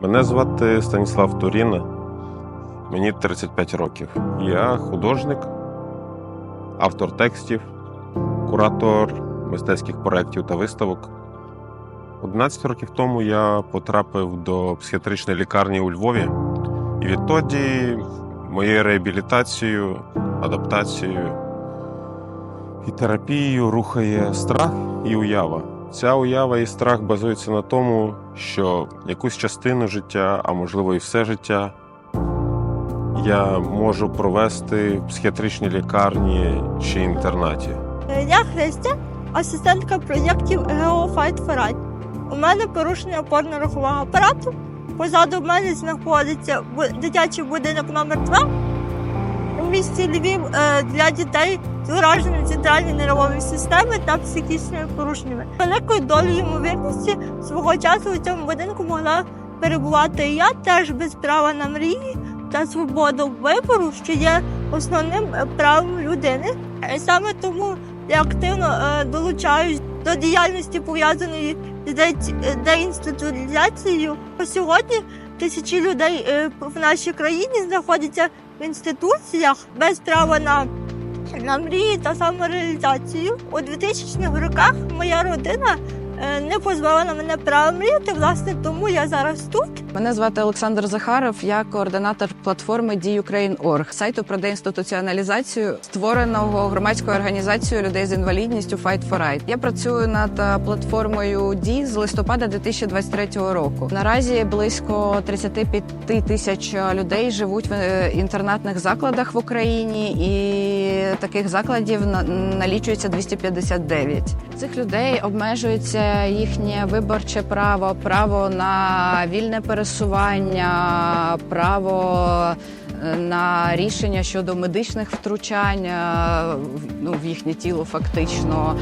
Мене звати Станіслав Туріна. Мені 35 років. Я художник, автор текстів, куратор мистецьких проєктів та виставок. 11 років тому я потрапив до психіатричної лікарні у Львові, і відтоді моєю реабілітацією, адаптацією і терапією рухає страх і уява. Ця уява і страх базуються на тому, що якусь частину життя, а можливо і все життя, я можу провести в психіатричній лікарні чи інтернаті. Я Христя, асистентка проєктів GeoFight for Right. У мене порушення опорно-рухового апарату. Позаду мене знаходиться дитячий будинок номер 2 у місті Львів е, для дітей з ураженням центральної нервової системи та психічними порушеннями. Великою долею ймовірності свого часу у цьому будинку могла перебувати і я теж без права на мрії та свободу вибору, що є основним е, правом людини. Е, Саме тому я активно долучаюсь до діяльності пов'язаної з де- деінституалізацією. Сьогодні тисячі людей е, в нашій країні знаходяться в інституціях без права на, на мрії та самореалізацію. У 2000-х роках моя родина е, не позбавила мене права мріяти. Власне, тому я зараз тут. Мене звати Олександр Захаров. Я координатор платформи «Діюкрейн.орг», сайту про деінституціоналізацію, створеного громадською організацією людей з інвалідністю Fight for Right. Я працюю над е, платформою «Ді» з листопада 2023 року. Наразі близько 35 тисяч людей живуть в е, інтернатних закладах в Україні, і таких закладів на- налічується 259. Цих людей обмежується їхнє виборче право, право на вільне пересування, право е, на рішення щодо медичних втручань е, ну, в їхнє тіло, фактично,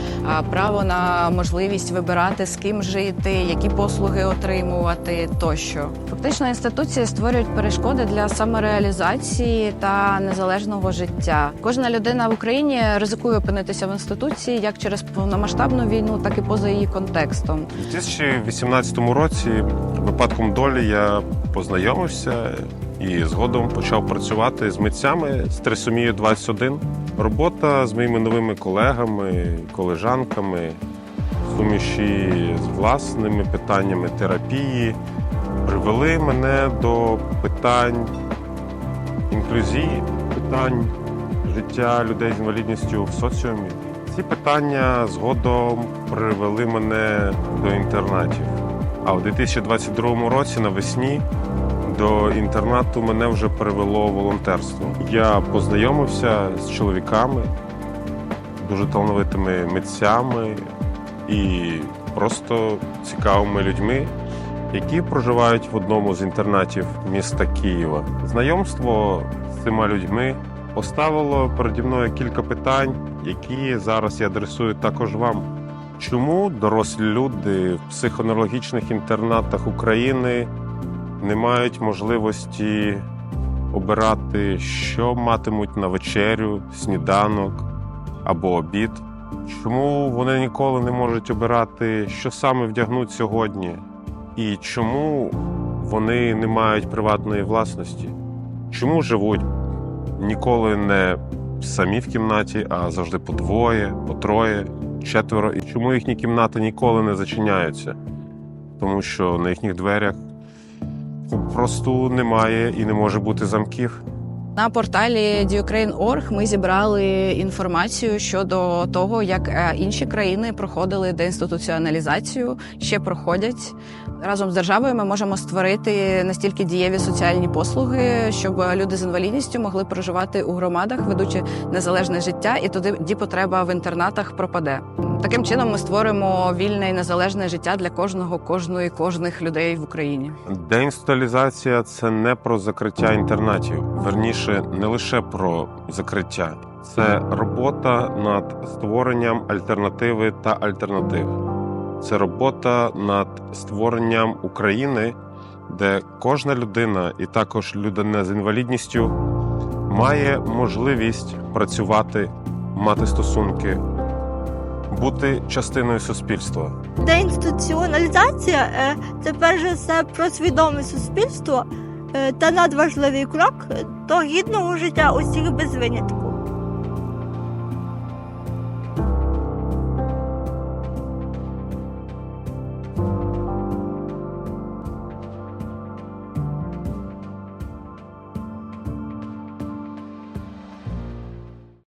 право на можливість вибирати з ким жити, які послуги отримувати тощо. Фактично, інституції створюють перешкоди для самореалізації та незалежного життя. Кожна людина в Україні ризикує опинитися в інституції як через повномасштабну війну, так і поза її контекстом. У 2018 році випадком долі я познайомився і згодом почав працювати з митцями з трисомією 21. Робота з моїми новими колегами, колежанками, суміші з власними питаннями терапії привели мене до питань інклюзії, питань життя людей з інвалідністю в соціумі. Ці питання згодом привели мене до інтернатів. А у 2022 році навесні до інтернату мене вже привело волонтерство. Я познайомився з чоловіками, дуже талановитими митцями і просто цікавими людьми, які проживають в одному з інтернатів міста Києва. Знайомство з цими людьми поставило переді мною кілька питань, які зараз я адресую також вам. Чому дорослі люди в психоневрологічних інтернатах України не мають можливості обирати, що матимуть на вечерю, сніданок або обід? Чому вони ніколи не можуть обирати, що саме вдягнуть сьогодні? І чому вони не мають приватної власності? Чому живуть ніколи не самі в кімнаті, а завжди по двоє, по троє, четверо? І чому їхні кімнати ніколи не зачиняються? Тому що на їхніх дверях просто немає і не може бути замків. На порталі Ukraine.org ми зібрали інформацію щодо того, як е, інші країни проходили деінституціоналізацію, ще проходять. Разом з державою ми можемо створити настільки дієві соціальні послуги, щоб люди з інвалідністю могли проживати у громадах, ведучи незалежне життя, і тоді потреба в інтернатах пропаде. Таким чином ми створимо вільне і незалежне життя для кожного, кожної, кожних людей в Україні. Деінституалізація це не про закриття інтернатів, верніше, не лише про закриття, це робота над створенням альтернативи та альтернатив. Це робота над створенням України, де кожна людина, і також людина з інвалідністю, має можливість працювати, мати стосунки, бути частиною суспільства. Деінституціоналізація е, це перш за все про свідоме суспільство е, та надважливий крок до гідного життя усіх без винятку.